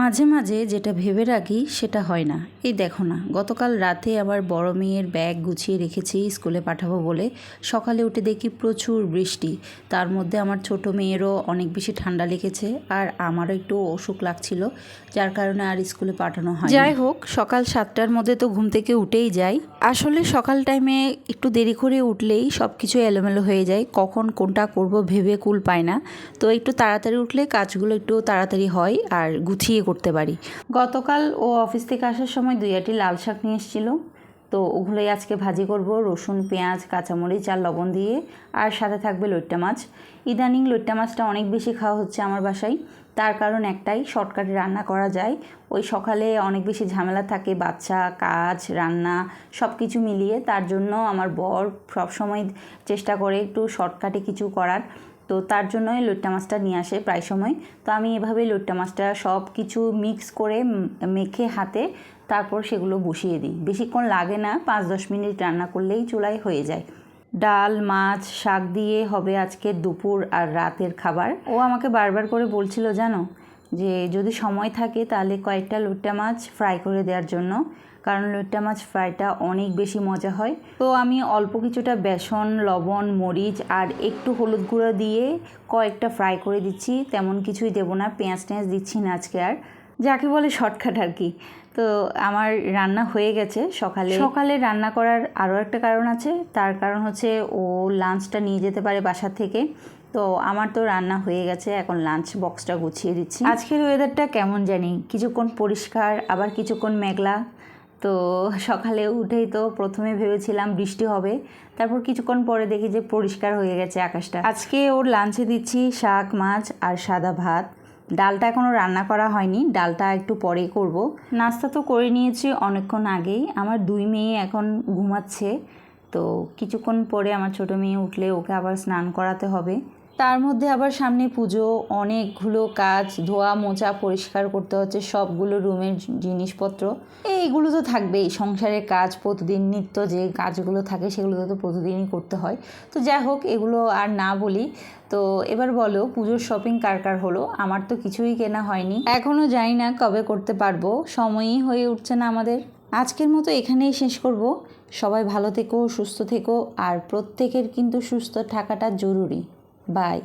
মাঝে মাঝে যেটা ভেবে রাখি সেটা হয় না। এই দেখো না, গতকাল রাতে আবার বড় মেয়ের ব্যাগ গুছিয়ে রেখেছি স্কুলে পাঠাবো বলে। সকালে উঠে দেখি প্রচুর বৃষ্টি। তার মধ্যে আমার ছোট মেয়েরও অনেক বেশি ঠান্ডা লেগেছে আর আমারও একটু অসুখ লাগছিল, যার কারণে আর স্কুলে পাঠানো হয় যাই হোক, সকাল সাতটার মধ্যে তো ঘুম থেকে উঠেই যাই। আসলে সকাল টাইমে একটু দেরি করে উঠলেই সব কিছু এলোমেলো হয়ে যায়, কখন কোনটা করব ভেবে কুল পায় না। তো একটু তাড়াতাড়ি উঠলে কাজগুলো একটু তাড়াতাড়ি হয় আর গুছিয়ে করতে পারি। গতকাল ও অফিস থেকে আসার সময় দুই আটি লাল শাক নিয়ে এসেছিল। তো ওগুলোই আজকে ভাজি করব, রসুন, পেঁয়াজ, কাঁচামরিচ আর লবণ দিয়ে। আর সাথে থাকবে লইট্টা মাছ। ইদানিং লইট্টা মাছটা অনেক বেশি খাওয়া হচ্ছে আমার বাসায়। তার কারণ একটাই, শর্টকাটে রান্না করা যায়। ওই সকালে অনেক বেশি ঝামেলা থাকে, বাচ্চা, কাজ, রান্না সব কিছু মিলিয়ে। তার জন্য আমার বর সবসময় চেষ্টা করে একটু শর্টকাটে কিছু করার। তো তার জন্যই লইট্টা মাছটা নিয়ে আসে প্রায় সময়। তো আমি এভাবে লইট্টা মাছটা সব কিছু মিক্স করে মেখে হাতে তারপর সেগুলো বসিয়ে দিই। বেশিক্ষণ লাগে না, পাঁচ দশ মিনিট রান্না করলেই চুলায় হয়ে যায়। ডাল, মাছ, শাক দিয়ে হবে আজকে দুপুর আর রাতের খাবার। ও আমাকে বারবার করে বলছিল, জানো যে যদি সময় থাকে তাহলে কয়েকটা লুট্টা মাছ ফ্রাই করে দেওয়ার জন্য। কারণ লুট্টা মাছ ফ্রাইটা অনেক বেশি মজা হয়। তো আমি অল্প কিছুটা বেসন, লবণ, মরিচ আর একটু হলুদ গুঁড়ো দিয়ে কয়েকটা ফ্রাই করে দিচ্ছি। তেমন কিছুই দেবো না, পেঁয়াজ টেঁয়াজ দিচ্ছি না আজকে আর। যাকে বলে শর্টকাট আর কি। তো আমার রান্না হয়ে গেছে সকালে। সকালে রান্না করার আরও একটা কারণ আছে। তার কারণ হচ্ছে ও লাঞ্চটা নিয়ে যেতে পারে বাসা থেকে। তো আমার তো রান্না হয়ে গেছে, এখন লাঞ্চ বক্সটা গুছিয়ে দিচ্ছি। আজকের ওয়েদারটা কেমন জানি? কিছুক্ষণ পরিষ্কার, আবার কিছুক্ষণ মেঘলা। তো সকালে উঠেই তো প্রথমে ভেবেছিলাম বৃষ্টি হবে, তারপর কিছুক্ষণ পরে দেখি যে পরিষ্কার হয়ে গেছে আকাশটা। আজকে ওর লাঞ্চে দিচ্ছি শাক, মাছ আর সাদা ভাত। ডালটা এখনও রান্না করা হয়নি, ডালটা একটু পরেই করব। নাস্তা তো করে নিয়েছি অনেকক্ষণ আগেই, আমার দুই মেয়ে এখন ঘুমাচ্ছে। তো কিছুক্ষণ পরে আমার ছোটো মেয়ে উঠলে ওকে আবার স্নান করাতে হবে। তার মধ্যে আবার সামনে পুজো, অনেকগুলো কাজ, ধোয়া মোচা পরিষ্কার করতে হচ্ছে, সবগুলো রুমের জিনিসপত্র। এইগুলো তো থাকবেই সংসারের কাজ প্রতিদিন, নিত্য যে কাজগুলো থাকে সেগুলো তো প্রতিদিনই করতে হয়। তো যাই হোক, এগুলো আর না বলি। তো এবার বলো, পুজোর শপিং কার কার হলো? আমার তো কিছুই কেনা হয়নি। এখনও জানি না কবে করতে পারব। সময়ই হয়ে উঠছে না আমাদের। আজকের মতো এখানেই শেষ করব। সবাই ভালো থেকো, সুস্থ থেকো, আর প্রত্যেকের কিন্তু সুস্থ থাকাটা জরুরি। Bye.